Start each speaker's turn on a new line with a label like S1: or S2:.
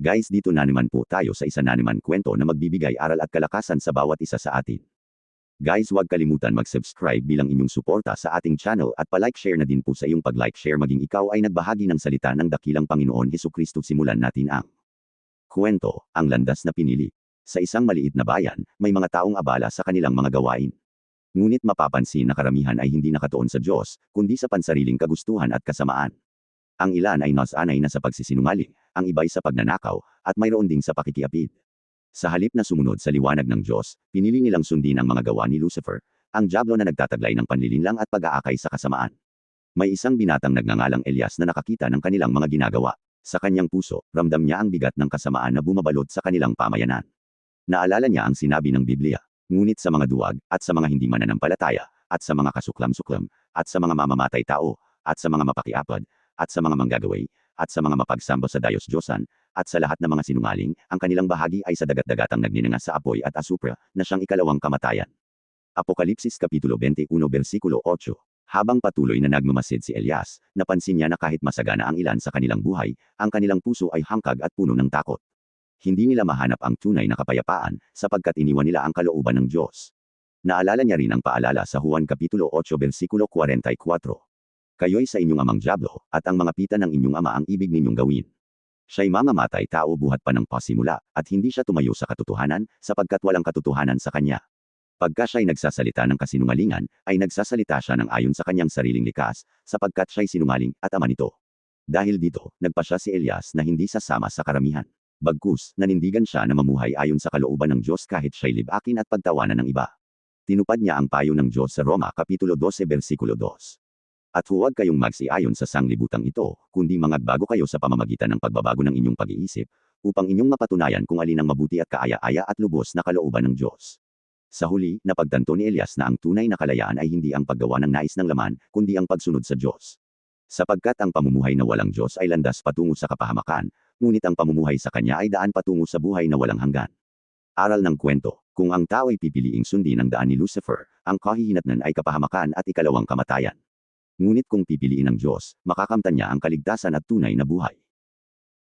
S1: Guys dito na naman po tayo sa isa na naman kwento na magbibigay aral at kalakasan sa bawat isa sa atin. Guys huwag kalimutan mag-subscribe bilang inyong suporta sa ating channel at palike share na din po sa iyong pag-like share maging ikaw ay nagbahagi ng salita ng dakilang Panginoon Heso Kristo simulan natin ang kwento, ang landas na pinili. Sa isang maliit na bayan, may mga taong abala sa kanilang mga gawain. Ngunit mapapansin na karamihan ay hindi nakatuon sa Diyos, kundi sa pansariling kagustuhan at kasamaan. Ang ilan ay nasanay na sa pagsisinungaling, ang iba'y sa pagnanakaw, at mayroon ding sa pakikiapid. Sa halip na sumunod sa liwanag ng Diyos, pinili nilang sundin ang mga gawa ni Lucifer, ang Diablo na nagtataglay ng panlilinlang at pag-aakay sa kasamaan. May isang binatang nagngangalang Elias na nakakita ng kanilang mga ginagawa. Sa kanyang puso, ramdam niya ang bigat ng kasamaan na bumabalot sa kanilang pamayanan. Naalala niya ang sinabi ng Biblia, ngunit sa mga duwag, at sa mga hindi mananampalataya, at sa mga kasuklam-suklam, at sa mga mamamatay tao, at sa mga mapakiapad, at sa mga manggagaway, at sa mga mapagsamba sa Diyos Diyosan, at sa lahat ng mga sinungaling, ang kanilang bahagi ay sa dagat-dagatang nagninanga sa apoy at asupra, na siyang ikalawang kamatayan. Apokalipsis Kapitulo 21 Versikulo 8 Habang patuloy na nagmamasid si Elias, napansin niya na kahit masagana ang ilan sa kanilang buhay, ang kanilang puso ay hangkag at puno ng takot. Hindi nila mahanap ang tunay na kapayapaan, sapagkat iniwan nila ang kalooban ng Diyos. Naalala niya rin ang paalala sa Juan Kapitulo 8 Versikulo 44 kayo'y sa inyong amang Diablo, at ang mga pita ng inyong ama ang ibig ninyong gawin. Siya'y mamamatay tao buhat pa ng pasimula, at hindi siya tumayo sa katotohanan, sapagkat walang katotohanan sa kanya. Pagka siya'y nagsasalita ng kasinungalingan, ay nagsasalita siya ng ayon sa kanyang sariling likas, sapagkat siya'y sinungaling at ama nito. Dahil dito, nagpa siya si Elias na hindi sasama sa karamihan. Bagkus, nanindigan siya na mamuhay ayon sa kalooban ng Diyos kahit siya'y libakin at pagtawanan ng iba. Tinupad niya ang payo ng Diyos sa Roma Kapitulo 12 Versikulo 2. At huwag kayong magsiayon sa sanglibutang ito, kundi mangagbago kayo sa pamamagitan ng pagbabago ng inyong pag-iisip, upang inyong mapatunayan kung alin ang mabuti at kaaya-aya at lubos na kalooban ng Diyos. Sa huli, napagtanto ni Elias na ang tunay na kalayaan ay hindi ang paggawa ng nais ng laman, kundi ang pagsunod sa Diyos. Sapagkat ang pamumuhay na walang Diyos ay landas patungo sa kapahamakan, ngunit ang pamumuhay sa Kanya ay daan patungo sa buhay na walang hanggan. Aral ng kwento, kung ang tao ay pipiliing sundin ang daan ni Lucifer, ang kahihinatnan ay kapahamakan at ikalawang kamatayan. Ngunit kung pipiliin ng Diyos, makakamtan niya ang kaligtasan at tunay na buhay.